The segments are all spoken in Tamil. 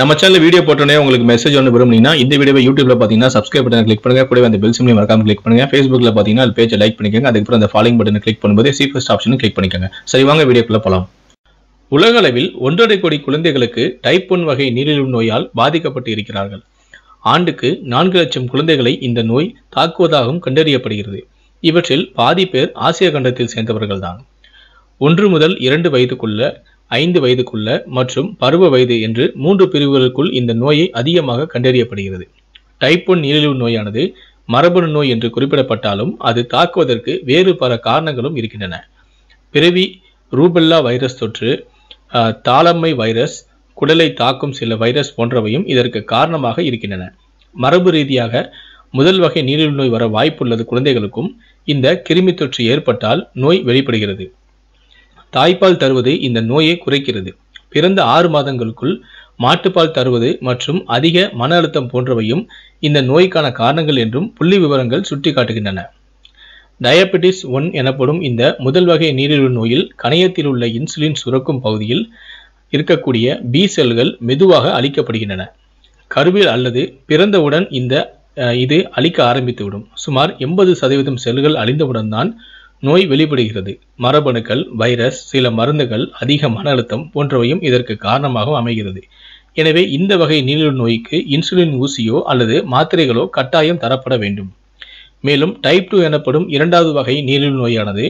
நம்ம சேனல் வீடியோ போட்டோன்னே உங்களுக்கு மெசேஜ் ஒன்று விரும்புனீங்கன்னா இந்த வீடியோ யூடியூப்ல பார்த்தீங்கன்னா சப்ஸ்கிரைப் பட்டன் கிளிக் பண்ணுங்க. கூட அந்த பெல் சிம்லையும் மறக்காம கிளிக் பண்ணுங்க. ஃபேஸ்புக்கில் பார்த்தீங்கன்னா அது பேஜை லைக் பண்ணிக்கோங்க. அதுக்கப்புறம் அந்த ஃபாலோயிங் பட்டனை கிளிக் பண்ணும்போது சி ஃபஸ்ட் ஆப்ஷனும் கிளிக் பண்ணிக்கோங்க. சரி வாங்க வீடியோக்குள்ள போகலாம் உலகளவில் ஒன்றரை கோடி குழந்தைகளுக்கு டைப் ஒன் வகை நீரிழிவு நோயால் பாதிக்கப்பட்டு இருக்கிறார்கள். ஆண்டுக்கு நான்கு லட்சம் குழந்தைகளை இந்த நோய் தாக்குவதாகவும் கண்டறியப்படுகிறது. இவற்றில் பாதி பேர் ஆசிய கண்டத்தில் சேர்ந்தவர்கள்தான். ஒன்று முதல் இரண்டு வயதுக்குள்ள ஐந்து வயதுக்குள்ள மற்றும் பருவ வயது என்று மூன்று பிரிவுகளுக்குள் இந்த நோயை அதிகமாக கண்டறியப்படுகிறது. டைப் ஒன் நீரிழிவு நோயானது மரபணு நோய் என்று குறிப்பிடப்பட்டாலும் அது தாக்குவதற்கு வேறு பல காரணங்களும் இருக்கின்றன. பிறவி ரூபெல்லா வைரஸ் தொற்று தாளம்மை வைரஸ் குடலை தாக்கும் சில வைரஸ் போன்றவையும் இதற்கு காரணமாக இருக்கின்றன. மரபு ரீதியாக முதல் வகை நீரிழிவு நோய் வர வாய்ப்புள்ளது குழந்தைகளுக்கும் இந்த கிருமி தொற்று ஏற்பட்டால் நோய் வெளிப்படுகிறது. தாய்ப்பால் தருவது இந்த நோயை குறைக்கிறது. பிறந்த ஆறு மாதங்களுக்குள் மாட்டுப்பால் தருவது மற்றும் அதிக மன அழுத்தம் போன்றவையும் இந்த நோய்க்கான காரணங்கள் என்றும் புள்ளி விவரங்கள் சுட்டிக்காட்டுகின்றன. டயபெட்டிஸ் ஒன் எனப்படும் இந்த முதல் வகை நீரிழிவு நோயில் கணையத்தில் உள்ள இன்சுலின் சுரக்கும் பகுதியில் இருக்கக்கூடிய பி செல்கள் மெதுவாக அழிக்கப்படுகின்றன. கருவில் அல்லது பிறந்தவுடன் இந்த இது அழிக்க ஆரம்பித்துவிடும். சுமார் எண்பது சதவீதம் செல்கள் அழிந்தவுடன் தான் நோய் வெளிப்படுகிறது. மரபணுக்கள் வைரஸ் சில மருந்துகள் அதிக மன அழுத்தம் போன்றவையும் இதற்கு காரணமாக அமைகிறது. எனவே இந்த வகை நீரிழிவு நோய்க்கு இன்சுலின் ஊசியோ அல்லது மாத்திரைகளோ கட்டாயம் தரப்பட வேண்டும். மேலும் டைப் டூ எனப்படும் இரண்டாவது வகை நீரிழிவு நோயானது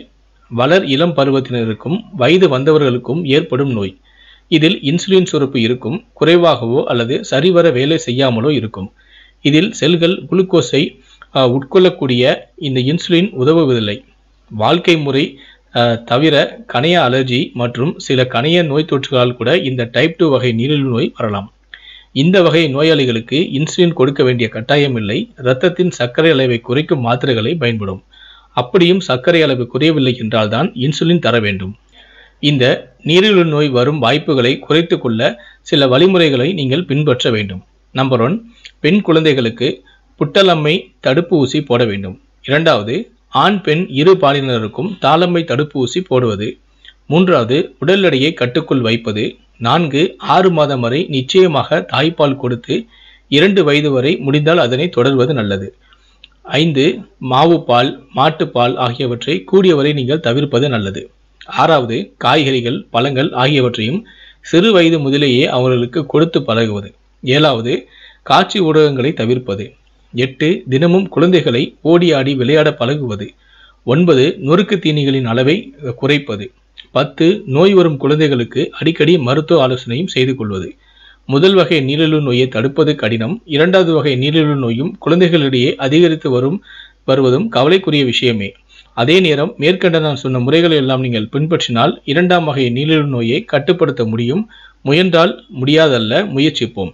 வளர் இளம் பருவத்தினருக்கும் வயது வந்தவர்களுக்கும் ஏற்படும் நோய். இதில் இன்சுலின் சுரப்பு இருக்கும் குறைவாகவோ அல்லது சரிவர வேலை செய்யாமலோ இருக்கும். இதில் செல்கள் குளுக்கோஸை உட்கொள்ளக்கூடிய இந்த இன்சுலின் உதவுவதில்லை. வாழ்க்கை முறை தவிர கணைய அலர்ஜி மற்றும் சில கணைய நோய் தொற்றுகளால் கூட இந்த டைப் டூ வகை நீரிழிவு நோய் வரலாம். இந்த வகை நோயாளிகளுக்கு இன்சுலின் கொடுக்க வேண்டிய கட்டாயம் இல்லை. இரத்தத்தின் சர்க்கரை அளவை குறைக்கும் மாத்திரைகளை பயன்படும். அப்படியும் சர்க்கரை அளவு குறையவில்லை என்றால்தான் இன்சுலின் தர வேண்டும். இந்த நீரிழிவு நோய் வரும் வாய்ப்புகளை குறைத்து கொள்ள சில வழிமுறைகளை நீங்கள் பின்பற்ற வேண்டும். நம்பர் ஒன் பெண் குழந்தைகளுக்கு புட்டலம்மை தடுப்பு ஊசி போட வேண்டும். இரண்டாவது ஆண் பெண் இரு பாலினருக்கும் தாளம்பை தடுப்பூசி போடுவது. மூன்றாவது உடல் எடையை கட்டுக்குள் வைப்பது. நான்கு ஆறு மாதம் வரை நிச்சயமாக தாய்ப்பால் கொடுத்து இரண்டு வயது வரை முடிந்தால் அதனை தொடர்வது நல்லது. ஐந்து மாவு பால் மாட்டுப்பால் ஆகியவற்றை கூடியவரை நீங்கள் தவிர்ப்பது நல்லது. ஆறாவது காய்கறிகள் பழங்கள் ஆகியவற்றையும் சிறு வயது முதலேயே அவர்களுக்கு கொடுத்து பழகுவது. ஏழாவது காட்சி ஊடகங்களை தவிர்ப்பது. எட்டு தினமும் குழந்தைகளை ஓடி ஆடி விளையாட பழகுவது. ஒன்பது நொறுக்கு தீனிகளின் அளவை குறைப்பது. பத்து நோய் வரும் குழந்தைகளுக்கு அடிக்கடி மருத்துவ ஆலோசனையும் செய்து கொள்வது. முதல் வகை நீரிழிவு நோயை தடுப்பது கடினம். இரண்டாவது வகை நீரிழிவு நோயும் குழந்தைகளிடையே அதிகரித்து வரும் வருவதும் கவலைக்குரிய விஷயமே. அதே நேரம் மேற்கண்ட நான் சொன்ன முறைகளை எல்லாம் நீங்கள் பின்பற்றினால் இரண்டாம் வகை நீரிழிவு நோயை கட்டுப்படுத்த முடியும். முயன்றால் முடியாதல்ல முயற்சிப்போம்.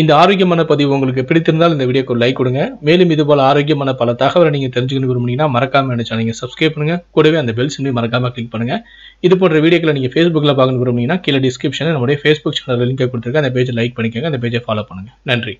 இந்த ஆரோக்கியமான பதிவு உங்களுக்கு பிடித்திருந்தால் இந்த வீடியோக்கு லைக் கொடுங்க. மேலும் இது போல ஆரோக்கியமான பல தகவலை நீங்க தெரிஞ்சுக்கணும் விரும்புனீங்கன்னா மறக்காம என்ன சேனலை சப்ஸ்கிரைப் பண்ணுங்க. கூடவே அந்த பெல் சிம்லையும் மறக்காம கிளிக் பண்ணுங்க. இது போன்ற வீடியோக்களை நீங்க ஃபேஸ்புக்கில் பார்க்கணும் விரும்புனீங்கன்னா கீழே டிஸ்கிரிப்ஷனில் நம்முடைய ஃபேஸ்புக் சேனல் லிங்கை கொடுத்துருக்கேன். அந்த பேஜை லைக் பண்ணிக்கோங்க. அந்த பேஜை ஃபாலோ பண்ணுங்க. நன்றி.